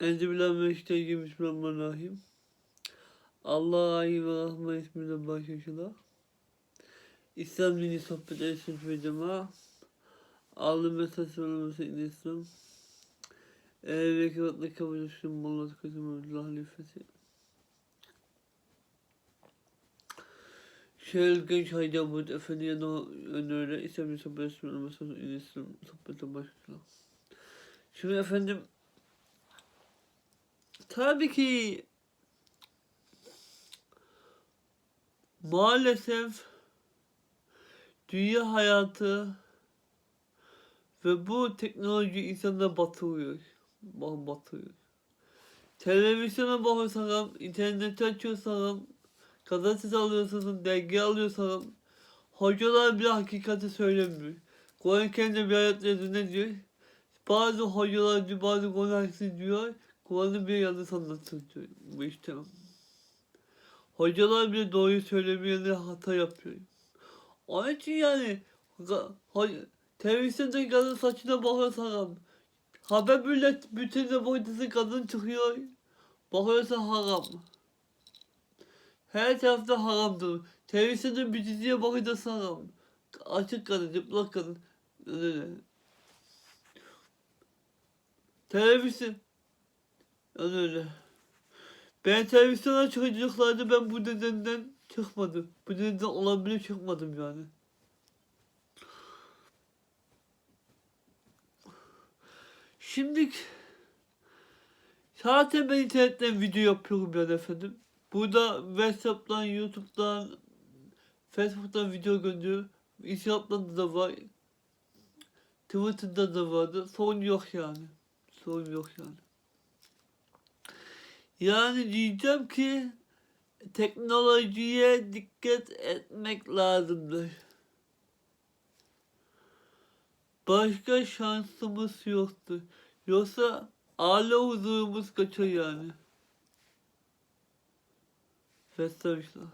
Enzibillahimineşşeytanirracim. Bismillahirrahmanirrahim. Allah ve Rahman ismiyle başlaşıla. İslam dini sohbet etsin ve cema. Allah mesaj in İslam. Eğer ve kivatla kabul etsin. Molla tıkatım Allah halifesi. Şöyle genç hayda bu efendi yanı önüne İslam dini sohbet etsin. Allah mesaj İslam sohbete başlasın. Şimdi efendim Tabii ki maalesef dünya hayatı ve bu teknoloji insanları batırıyor. Ba- Batırıyor. Televizyona bakıyorsanız, interneti açıyorsanız, gazete alıyorsanız, dergi alıyorsanız, hocalar bile hakikati söylemiyor. Kur'an-ı Kerim'de bir ayet ne diyor? Bazı hocalar diyor, bazı konular diyor, Kur'an'ı bir yanlış işte. Hocalar bile doğruyu söylemeyene hata yapıyor. Onun için yani televizyondaki kadın saçına bakıyorsan haber millet bütününe boyutusu kadın çıkıyor. Bakıyorsan haram. Her tarafta haramdır. Televizyonda bir diziye bakıyorsan haram. Açık kadın, çıplak kadın. Televizyon. Yani öyle. Ben televizyona çıkacaklardı ben bu nedenden çıkmadım. Bu nedenden olabilir çıkmadım yani. Şimdi zaten ben internetten video yapıyorum yani efendim. Burada Whatsapp'tan, YouTube'dan, Facebook'tan video gönderiyorum. Instagram'dan da var. Twitter'da da vardı. Sorun yok yani. Sorun yok yani. Yani diyeceğim ki teknolojiye dikkat etmek lazımdır. Başka şansımız yoktur. Yoksa aile huzurumuz kaçar yani. Vesselam.